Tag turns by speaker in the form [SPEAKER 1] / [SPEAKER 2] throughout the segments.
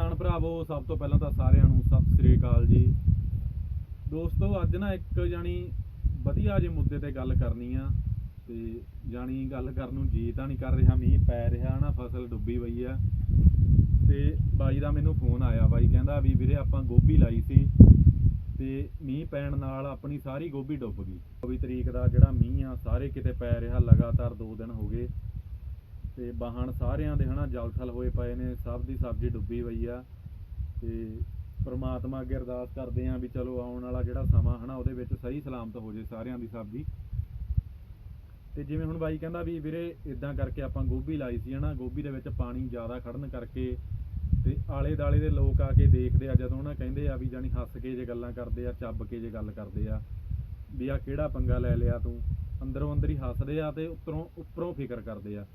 [SPEAKER 1] ਕਿਸਾਨ ਭਰਾਵੋ, ਸਭ ਤੋਂ ਪਹਿਲਾਂ ਤਾਂ ਸਾਰਿਆਂ ਨੂੰ ਸਤਿ ਸ੍ਰੀ ਅਕਾਲ ਜੀ। ਦੋਸਤੋ, ਅੱਜ ਨਾ ਇੱਕ ਜਾਣੀ ਵਧੀਆ ਜਿਹੇ ਮੁੱਦੇ ਤੇ ਗੱਲ ਕਰਨੀ ਆ ਤੇ ਜਾਣੀ ਗੱਲ ਕਰਨ ਨੂੰ ਜੀ ਤਾਂ ਨਹੀਂ ਕਰ ਰਿਹਾ, ਮੀਂਹ ਪੈ ਰਿਹਾ ਨਾ, ਫਸਲ ਡੁੱਬੀ ਪਈ ਆ। ਤੇ ਬਾਈ ਦਾ ਮੈਨੂੰ ਫੋਨ ਆਇਆ, ਬਾਈ ਕਹਿੰਦਾ ਵੀ ਵੀਰੇ ਆਪਾਂ ਗੋਭੀ ਲਾਈ ਸੀ ਤੇ ਮੀਂਹ ਪੈਣ ਨਾਲ ਆਪਣੀ ਸਾਰੀ ਗੋਭੀ ਡੁੱਬ ਗਈ। 24 ਤਰੀਕ ਦਾ ਜਿਹੜਾ ਮੀਂਹ ਆ, ਸਾਰੇ ਕਿਤੇ ਪੈ ਰਿਹਾ, ਲਗਾਤਾਰ 2 ਦਿਨ ਹੋ ਗਏ। ਤੇ ਬਾਹਣ ਸਾਰਿਆਂ ਦੇ ਹਨਾ ਜਲਥਲ ਹੋਏ ਪਏ ਨੇ, ਸਭ ਦੀ ਸਬਜ਼ੀ ਡੁੱਬੀ ਪਈ ਆ ਤੇ ਪਰਮਾਤਮਾ ਅੱਗੇ ਅਰਦਾਸ ਕਰਦੇ ਆਂ ਵੀ ਚਲੋ ਆਉਣ ਵਾਲਾ ਜਿਹੜਾ ਸਮਾਂ ਹਨਾ ਉਹਦੇ ਵਿੱਚ ਸਹੀ ਸਲਾਮਤ ਹੋ ਜੇ ਸਾਰਿਆਂ ਦੀ ਸਬਜ਼ੀ। ਤੇ ਜਿਵੇਂ ਹੁਣ ਬਾਈ ਕਹਿੰਦਾ ਵੀ ਵੀਰੇ ਇਦਾਂ ਕਰਕੇ ਆਪਾਂ ਗੋਭੀ ਲਾਈ ਸੀ ਹਨਾ, ਗੋਭੀ ਦੇ ਵਿੱਚ ਪਾਣੀ ਜ਼ਿਆਦਾ ਖੜਨ ਕਰਕੇ ਤੇ ਆਲੇ ਦਾਲੇ ਦੇ ਲੋਕ ਆ ਕੇ ਦੇਖਦੇ ਆ, ਜਦੋਂ ਉਹਨਾਂ ਕਹਿੰਦੇ ਆ ਵੀ ਜਾਨੀ ਹੱਸ ਕੇ ਜੇ ਗੱਲਾਂ ਕਰਦੇ ਆ, ਚੱਬ ਕੇ ਜੇ ਗੱਲ ਕਰਦੇ ਆ, ਵੀ ਆ ਕਿਹੜਾ ਪੰਗਾ ਲੈ ਲਿਆ ਤੂੰ? ਅੰਦਰੋਂ ਅੰਦਰ ਹੀ ਹੱਸਦੇ ਆ ਤੇ ਉੱਪਰੋਂ ਉੱਪਰੋਂ ਫਿਕਰ ਕਰਦੇ ਆ।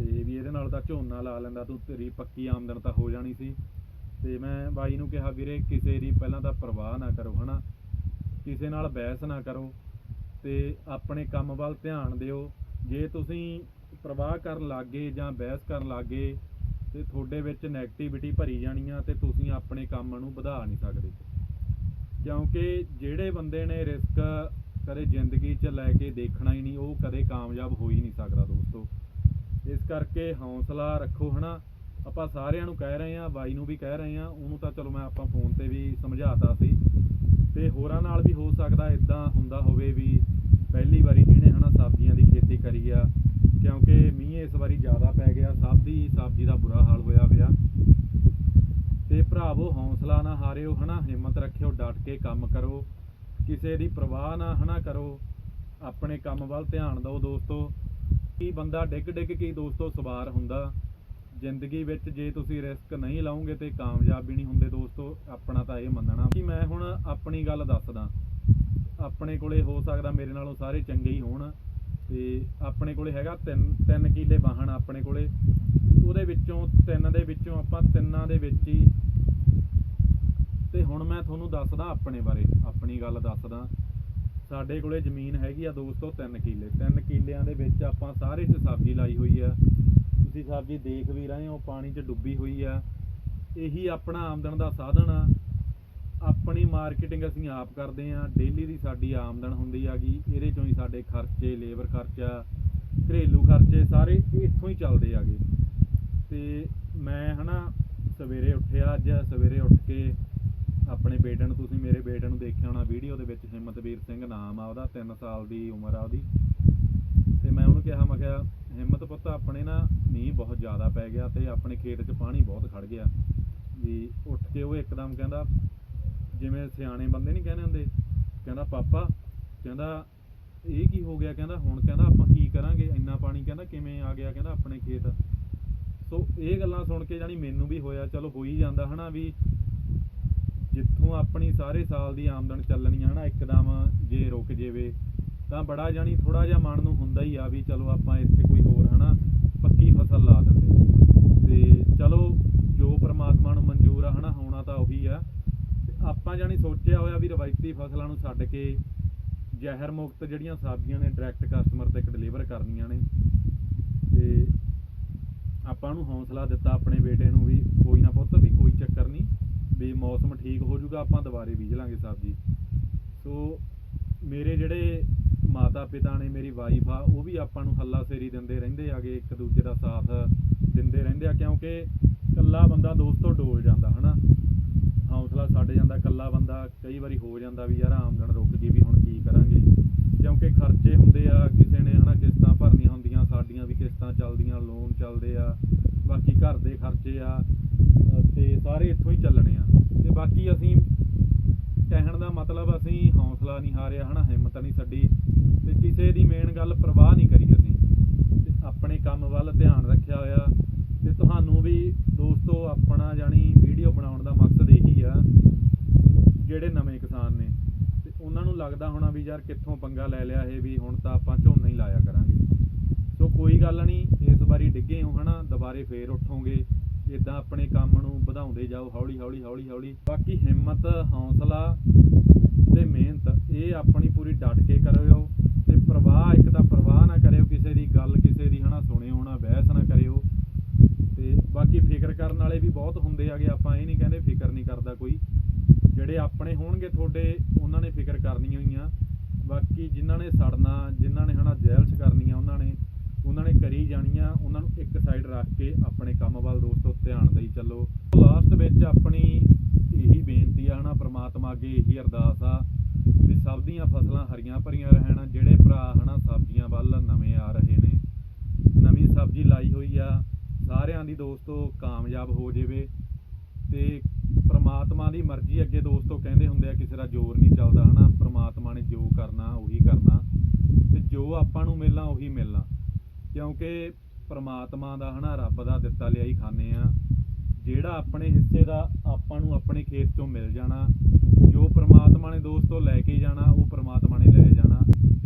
[SPEAKER 1] ਤੇ ਵੀ ਇਹਦੇ ਨਾਲ ਤਾਂ ਝੋਨਾ ਲਾ ਲੈਂਦਾ ਤੂੰ ਤੇਰੀ ਪੱਕੀ ਆਮਦਨ ਤਾਂ ਹੋ ਜਾਣੀ ਸੀ। ਤੇ ਮੈਂ ਬਾਈ ਨੂੰ ਕਿਹਾ, ਵੀਰੇ, ਕਿਸੇ ਦੀ ਪਹਿਲਾਂ ਤਾਂ ਪਰਵਾਹ ਨਾ ਕਰੋ, ਹਨਾ? ਕਿਸੇ ਨਾਲ ਬਹਿਸ ਨਾ ਕਰੋ ਤੇ ਆਪਣੇ ਕੰਮ ਵੱਲ ਧਿਆਨ ਦਿਓ। ਜੇ ਤੁਸੀਂ ਪ੍ਰਵਾਹ ਕਰਨ ਲੱਗੇ ਜਾਂ ਬਹਿਸ ਕਰਨ ਲੱਗੇ ਤੇ ਤੁਹਾਡੇ ਵਿੱਚ 네ਗੇਟਿਵਿਟੀ ਭਰੀ ਜਾਣੀ ਆ ਤੇ ਤੁਸੀਂ ਆਪਣੇ ਕੰਮ ਨੂੰ ਵਧਾ ਨਹੀਂ ਸਕਦੇ। ਕਿਉਂਕਿ ਜਿਹੜੇ ਬੰਦੇ ਨੇ ਰਿਸਕ ਕਦੇ ਜ਼ਿੰਦਗੀ 'ਚ ਲੈ ਕੇ ਦੇਖਣਾ ਹੀ ਨਹੀਂ, ਉਹ ਕਦੇ ਕਾਮਯਾਬ ਹੋ ਹੀ ਨਹੀਂ ਸਕਦਾ ਦੋਸਤੋ। ਇਸ ਕਰਕੇ ਹੌਸਲਾ ਰੱਖੋ, ਹਨਾ? ਆਪਾਂ ਸਾਰਿਆਂ ਨੂੰ ਕਹਿ ਰਹੇ ਆ ਬਾਈ ਨੂੰ ਵੀ ਕਹਿ ਰਹੇ ਆ ਉਹਨੂੰ ਤਾਂ ਚਲੋ ਮੈਂ ਆਪਾਂ ਫੋਨ ਤੇ ਵੀ ਸਮਝਾਤਾ ਸੀ। ਤੇ ਹੋਰਾਂ ਨਾਲ ਵੀ ਹੋ ਸਕਦਾ ਇਦਾਂ ਹੁੰਦਾ ਹੋਵੇ ਵੀ ਪਹਿਲੀ ਵਾਰੀ ਜਿਹਨੇ, ਹਨਾ, ਸਬਜ਼ੀਆਂ ਦੀ ਖੇਤੀ ਕਰੀ ਆ, ਕਿਉਂਕਿ ਮੀਂਹ ਇਸ ਵਾਰੀ ਜ਼ਿਆਦਾ ਪੈ ਗਿਆ, ਸਭ ਦੀ ਸਬਜ਼ੀ ਦਾ ਬੁਰਾ ਹਾਲ ਹੋਇਆ ਪਿਆ। ਤੇ ਭਰਾਵੋ, ਹੌਸਲਾ ਨਾ ਹਾਰਿਓ, ਹਨਾ? ਹਿੰਮਤ ਰੱਖਿਓ, ਡਟ ਕੇ ਕੰਮ ਕਰੋ। ਕਿਸੇ ਦੀ ਪਰਵਾਹ ਨਾ, ਹਨਾ, ਕਰੋ। ਆਪਣੇ ਕੰਮ ਵੱਲ ਧਿਆਨ ਦਿਓ ਦੋਸਤੋ। ਕੀ ਬੰਦਾ ਡਿੱਗ ਡਿੱਗ ਕੇ ਦੋਸਤੋ ਸਵਾਰ ਹੁੰਦਾ। ਜ਼ਿੰਦਗੀ ਵਿੱਚ ਜੇ ਤੁਸੀਂ ਰਿਸਕ ਨਹੀਂ ਲਾਓਗੇ ਤੇ ਕਾਮਯਾਬ ਵੀ ਨਹੀਂ ਹੁੰਦੇ ਦੋਸਤੋ, ਆਪਣਾ ਤਾਂ ਇਹ ਮੰਨਣਾ। ਕਿ ਮੈਂ ਹੁਣ ਆਪਣੀ ਗੱਲ ਦੱਸਦਾ। ਆਪਣੇ ਕੋਲੇ ਹੋ ਸਕਦਾ ਮੇਰੇ ਨਾਲੋਂ ਸਾਰੇ ਚੰਗੇ ਹੀ ਹੋਣ। ਤੇ ਆਪਣੇ ਕੋਲੇ ਹੈਗਾ ਤਿੰਨ ਤਿੰਨ ਕਿੱਲੇ ਵਾਹਣ ਆਪਣੇ ਕੋਲੇ। ਉਹਦੇ ਵਿੱਚੋਂ ਤਿੰਨ ਦੇ ਵਿੱਚੋਂ ਆਪਾਂ ਤਿੰਨਾਂ ਦੇ ਵਿੱਚ ਹੀ। ਤੇ ਹੁਣ ਮੈਂ ਤੁਹਾਨੂੰ ਦੱਸਦਾ ਆਪਣੇ ਬਾਰੇ, ਆਪਣੀ ਗੱਲ ਦੱਸਦਾ। ਸਾਡੇ ਕੋਲੇ ਜ਼ਮੀਨ ਹੈਗੀ ਆ ਦੋਸਤੋ 3 ਕਿੱਲੇ। 3 ਕਿੱਲਿਆਂ ਦੇ ਵਿੱਚ ਆਪਾਂ ਸਾਰੇ 'ਚ ਸਬਜ਼ੀ ਲਾਈ ਹੋਈ ਆ। ਤੁਸੀਂ ਸਬਜ਼ੀ ਦੇਖ ਵੀ ਰਹੇ ਹੋ, ਪਾਣੀ 'ਚ ਡੁੱਬੀ ਹੋਈ ਆ। ਇਹੀ ਆਪਣਾ ਆਮਦਨ ਦਾ ਸਾਧਨ ਆ। ਆਪਣੀ ਮਾਰਕੀਟਿੰਗ ਅਸੀਂ ਆਪ ਕਰਦੇ ਆ। ਡੇਲੀ ਦੀ ਸਾਡੀ ਆਮਦਨ ਹੁੰਦੀ ਆਗੀ। ਇਹਦੇ ਚੋਂ ਹੀ ਸਾਡੇ ਖਰਚੇ, ਲੇਬਰ ਖਰਚਾ, ਘਰੇਲੂ ਖਰਚੇ ਸਾਰੇ ਇੱਥੋਂ ਹੀ ਚੱਲਦੇ ਆਗੇ। ਤੇ ਮੈਂ ਹਨਾ ਸਵੇਰੇ ਉੱਠਿਆ ਅੱਜ, ਸਵੇਰੇ ਉੱਠ ਕੇ ਆਪਣੇ ਬੇਟੇ ਨੂੰ, ਤੁਸੀਂ ਮੇਰੇ ਬੇਟੇ ਨੂੰ ਦੇਖਿਆ ਹੋਣਾ ਵੀਡੀਓ ਦੇ ਵਿੱਚ ਹਿੰਮਤਵੀਰ ਸਿੰਘ ਨਾਮ ਆ ਉਹਦਾ 3 ਸਾਲ ਦੀ ਉਮਰ ਆ ਉਹਦੀ। ਤੇ ਮੈਂ ਉਹਨੂੰ ਕਿਹਾ, ਮੈਂ ਕਿਹਾ, ਹਿੰਮਤ ਪੁੱਤ, ਆਪਣੇ ਨਾ ਮੀਂਹ ਬਹੁਤ ਜ਼ਿਆਦਾ ਪੈ ਗਿਆ ਤੇ ਆਪਣੇ ਖੇਤ 'ਚ ਪਾਣੀ ਬਹੁਤ ਖੜ ਗਿਆ। ਵੀ ਉੱਠ ਕੇ ਉਹ ਇੱਕਦਮ ਕਹਿੰਦਾ, ਜਿਵੇਂ ਸਿਆਣੇ ਬੰਦੇ ਨਹੀਂ ਕਹਿੰਦੇ ਹੁੰਦੇ, ਕਹਿੰਦਾ, ਪਾਪਾ, ਕਹਿੰਦਾ, ਇਹ ਕੀ ਹੋ ਗਿਆ? ਕਹਿੰਦਾ, ਹੁਣ ਕਹਿੰਦਾ, ਆਪਾਂ ਕੀ ਕਰਾਂਗੇ? ਇੰਨਾ ਪਾਣੀ ਕਹਿੰਦਾ, ਕਿਵੇਂ ਆ ਗਿਆ? ਕਹਿੰਦਾ, ਆਪਣੇ ਖੇਤ। ਸੋ ਇਹ ਗੱਲਾਂ ਸੁਣ ਕੇ ਜਾਨੀ ਮੈਨੂੰ ਵੀ ਹੋਇਆ, ਚਲੋ ਹੋ ਹੀ ਜਾਂਦਾ ਹਨਾ ਵੀ ਜਿੱਥੋਂ ਆਪਣੀ ਸਾਰੇ ਸਾਲ ਦੀ ਆਮਦਨ ਚੱਲਣੀ ਹੈ ਨਾ ਇੱਕਦਮ ਜੇ ਰੁਕ ਜਾਵੇ, ਤਾਂ ਬੜਾ ਜਾਨੀ ਥੋੜਾ ਜਿਹਾ ਮਨ ਨੂੰ ਹੁੰਦਾ ਹੀ ਆ ਵੀ ਚਲੋ ਆਪਾਂ ਇੱਥੇ ਕੋਈ ਹੋਰ ਹਨਾ, ਪੱਕੀ ਫਸਲ ਲਾ ਦਿੰਦੇ। ਤੇ ਚਲੋ, ਜੋ ਪ੍ਰਮਾਤਮਾ ਨੂੰ ਮਨਜ਼ੂਰ ਆ ਹਨਾ, ਹੋਣਾ ਤਾਂ ਉਹੀ ਆ। ਤੇ ਆਪਾਂ ਜਾਨੀ ਸੋਚਿਆ ਹੋਇਆ ਵੀ ਰਵਾਇਤੀ ਫਸਲਾਂ ਨੂੰ ਛੱਡ ਕੇ ਜ਼ਹਿਰ ਮੁਕਤ ਜਿਹੜੀਆਂ ਸਬਜ਼ੀਆਂ ਨੇ ਡਾਇਰੈਕਟ ਕਸਟਮਰ ਤੱਕ ਡਿਲੀਵਰ ਕਰਨੀਆਂ ਨੇ। ਤੇ ਆਪਾਂ ਨੂੰ ਹੌਸਲਾ ਦਿੱਤਾ ਆਪਣੇ ਬੇਟੇ ਨੂੰ ਵੀ, ਕੋਈ ਨਾ ਪੁੱਤ, ਵੀ ਕੋਈ ਚੱਕਰ ਨਹੀਂ। ਵੀ ਮੌਸਮ ਠੀਕ ਹੋ ਜਾਊਗਾ ਆਪਾਂ ਦੁਬਾਰੇ ਬੀਜ ਲਾਂਗੇ ਸਬਜ਼ੀ। ਸੋ ਮੇਰੇ ਜਿਹੜੇ ਮਾਤਾ ਪਿਤਾ ਨੇ ਮੇਰੀ ਵਾਈਫ ਆ ਉਹ ਵੀ ਆਪਾਂ ਨੂੰ ਹੱਲਾ ਸੇਰੀ ਦਿੰਦੇ ਰਹਿੰਦੇ ਆਗੇ ਇੱਕ ਦੂਜੇ ਦਾ ਸਾਥ ਦਿੰਦੇ ਰਹਿੰਦੇ ਆ ਕਿਉਂਕਿ ਇਕੱਲਾ ਬੰਦਾ ਦੋਸਤੋ ਡੋਲ ਜਾਂਦਾ ਹਨਾ? ਹੌਸਲਾ ਛੱਡ ਜਾਂਦਾ ਇਕੱਲਾ ਬੰਦਾ ਕਈ ਵਾਰੀ ਹੋ ਜਾਂਦਾ ਵੀ ਯਾਰ ਆਮਦਨ ਰੁਕ ਗਈ ਵੀ ਹੁਣ ਕੀ ਕਰਾਂਗੇ। ਕਿਉਂਕਿ ਖਰਚੇ ਹੁੰਦੇ ਆ ਕਿਸੇ ਨੇ ਹਨਾ ਕਿਸ਼ਤਾਂ ਭਰਨੀਆਂ ਹੁੰਦੀਆਂ ਸਾਡੀਆਂ ਵੀ ਕਿਸ਼ਤਾਂ ਚੱਲਦੀਆਂ ਲੋਨ ਚੱਲਦੇ ਆ ਬਾਕੀ ਘਰ ਦੇ ਖਰਚੇ ਆ ਅ, ਤੇ ਸਾਰੇ ਇੱਥੋਂ ਹੀ ਚੱਲਣੇ ਆ। ਬਾਕੀ ਅਸੀਂ ਟਹਿਣ ਦਾ ਮਤਲਬ ਅਸੀਂ ਹੌਸਲਾ ਨਹੀਂ ਹਾਰਿਆ, ਹਨਾ, ਹਿੰਮਤ ਨਹੀਂ ਛੱਡੀ ਤੇ ਕਿਸੇ ਦੀ ਮੇਨ ਗੱਲ ਪਰਵਾਹ ਨਹੀਂ ਕਰੀ ਅਸੀਂ। ਤੇ ਆਪਣੇ ਕੰਮ ਵੱਲ ਧਿਆਨ ਰੱਖਿਆ ਹੋਇਆ। ਤੇ ਤੁਹਾਨੂੰ ਵੀ ਦੋਸਤੋ, ਆਪਣਾ ਜਾਨੀ ਵੀਡੀਓ ਬਣਾਉਣ ਦਾ ਮਕਸਦ ਇਹੀ ਆ, ਜਿਹੜੇ ਨਵੇਂ ਕਿਸਾਨ ਨੇ। ਤੇ ਉਹਨਾਂ ਨੂੰ ਲੱਗਦਾ ਹੋਣਾ ਵੀ ਯਾਰ ਕਿੱਥੋਂ ਪੰਗਾ ਲੈ ਲਿਆ ਇਹ ਵੀ, ਹੁਣ ਤਾਂ ਆਪਾਂ ਝੋਨਾ ਹੀ ਲਾਇਆ ਕਰਾਂਗੇ। ਸੋ ਕੋਈ ਗੱਲ ਨਹੀਂ, ਇਸ ਵਾਰੀ ਡਿੱਗੇ ਹੋ, ਹਨਾ, ਦੁਬਾਰੇ ਫੇਰ ਉੱਠੋਗੇ। ਇਦਾਂ ਆਪਣੇ ਕੰਮ ਨੂੰ ਵਧਾਉਂਦੇ ਜਾਓ, ਹੌਲੀ ਹੌਲੀ ਹੌਲੀ ਹੌਲੀ। ਬਾਕੀ ਹਿੰਮਤ, ਹੌਸਲਾ ਤੇ ਮਿਹਨਤ, ਇਹ ਆਪਣੀ ਪੂਰੀ ਡਟ ਕੇ ਕਰਿਓ ਤੇ ਪ੍ਰਵਾਹ, ਇੱਕ ਤਾਂ ਪ੍ਰਵਾਹ ਨਾ ਕਰਿਓ ਕਿਸੇ ਦੀ ਗੱਲ, ਕਿਸੇ ਦੀ ਹਨਾ ਸੁਣਿਓ ਨਾ, ਬਹਿਸ ਨਾ ਕਰਿਓ। ਤੇ ਬਾਕੀ ਫਿਕਰ ਕਰਨ ਵਾਲੇ ਵੀ ਬਹੁਤ ਹੁੰਦੇ ਆਗੇ ਆਪਾਂ ਇਹ ਨਹੀਂ ਕਹਿੰਦੇ ਫਿਕਰ ਨਹੀਂ ਕਰਦਾ ਕੋਈ। ਜਿਹੜੇ ਆਪਣੇ ਹੋਣਗੇ ਤੁਹਾਡੇ, ਉਹਨਾਂ ਨੇ ਫਿਕਰ ਕਰਨੀ ਹੋਈਆਂ। ਬਾਕੀ ਜਿਨ੍ਹਾਂ ਨੇ ਸੜਨਾ, ਜਿਨ੍ਹਾਂ ਨੇ ਹਨਾ ਜੈਲਸ ਕਰਨੀਆਂ, ਉਹਨਾਂ ਨੇ ਉਹਨਾਂ ਨੇ ਕਰੀ ਜਾਣੀਆਂ, ਉਹਨਾਂ ਨੂੰ ਇੱਕ ਸਾਈਡ ਰੱਖ ਕੇ ਆਪਣੇ ਕੰਮ ਵੱਲ ਦੋਸਤੋ ਧਿਆਨ ਦੇਈ ਚੱਲੋ। ਲਾਸਟ ਵਿੱਚ ਆਪਣੀ ਇਹੀ ਬੇਨਤੀ ਆ ਹਨਾ, ਪ੍ਰਮਾਤਮਾ ਅੱਗੇ ਇਹੀ ਅਰਦਾਸ ਆ ਵੀ ਸਭ ਦੀਆਂ ਫਸਲਾਂ ਹਰੀਆਂ ਭਰੀਆਂ ਰਹਿਣ, ਜਿਹੜੇ ਭਰਾ ਹਨਾ ਸਬਜ਼ੀਆਂ ਵੱਲ ਨਵੇਂ ਆ ਰਹੇ ਨੇ। ਨਵੀਂ ਸਬਜ਼ੀ ਲਾਈ ਹੋਈ ਆ, ਸਾਰਿਆਂ ਦੀ ਦੋਸਤੋ ਕਾਮਯਾਬ ਹੋ ਜਾਵੇ ਤੇ ਪ੍ਰਮਾਤਮਾ ਦੀ ਮਰਜ਼ੀ ਅੱਗੇ ਦੋਸਤੋ ਕਹਿੰਦੇ ਹੁੰਦੇ ਆ, ਕਿਸੇ ਦਾ ਜ਼ੋਰ ਨਹੀਂ ਚੱਲਦਾ ਹਨਾ, ਪ੍ਰਮਾਤਮਾ ਨੇ ਜੋ ਕਰਨਾ ਉਹੀ ਕਰਨਾ ਤੇ ਜੋ ਆਪਾਂ ਨੂੰ ਮਿਲਣਾ ਉਹੀ ਮਿਲਣਾ। ਕਿਉਂਕਿ ਪ੍ਰਮਾਤਮਾ ਦਾ ਹਨਾ, ਰੱਬ ਦਾ ਦਿੱਤਾ ਲਿਆ ਹੀ ਖਾਣੇ ਆ ਜਿਹੜਾ ਆਪਣੇ ਹਿੱਸੇ ਦਾ ਆਪਾਂ ਨੂੰ ਆਪਣੇ ਖੇਤ ਚੋਂ ਮਿਲ ਜਾਣਾ, ਜੋ ਪ੍ਰਮਾਤਮਾ ਨੇ ਦੋਸਤੋ ਲੈ ਕੇ ਜਾਣਾ, ਉਹ ਪ੍ਰਮਾਤਮਾ ਨੇ ਲੈ ਜਾਣਾ।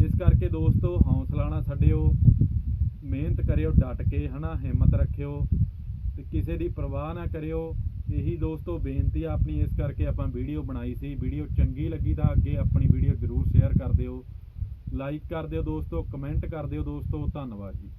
[SPEAKER 1] ਇਸ ਕਰਕੇ ਦੋਸਤੋ ਹੌਸਲਾ ਨਾ ਛੱਡਿਓ, ਮਿਹਨਤ ਕਰਿਓ, ਡਟ ਕੇ ਹਨਾ, ਹਿੰਮਤ ਰੱਖਿਓ ਤੇ ਕਿਸੇ ਦੀ ਪਰਵਾਹ ਨਾ ਕਰਿਓ। ਇਹੀ ਦੋਸਤੋ ਬੇਨਤੀ ਆ ਆਪਣੀ, ਇਸ ਕਰਕੇ ਆਪਾਂ ਵੀਡੀਓ ਬਣਾਈ ਸੀ। ਵੀਡੀਓ ਚੰਗੀ ਲੱਗੀ ਤਾਂ ਅੱਗੇ ਆਪਣੀ ਵੀਡੀਓ ਜ਼ਰੂਰ ਸ਼ੇਅਰ ਕਰ ਦਿਓ। ਲਾਈਕ ਕਰ ਦਿਓ ਦੋਸਤੋ ਕਮੈਂਟ ਕਰ ਦਿਓ ਦੋਸਤੋ ਧੰਨਵਾਦ ਜੀ।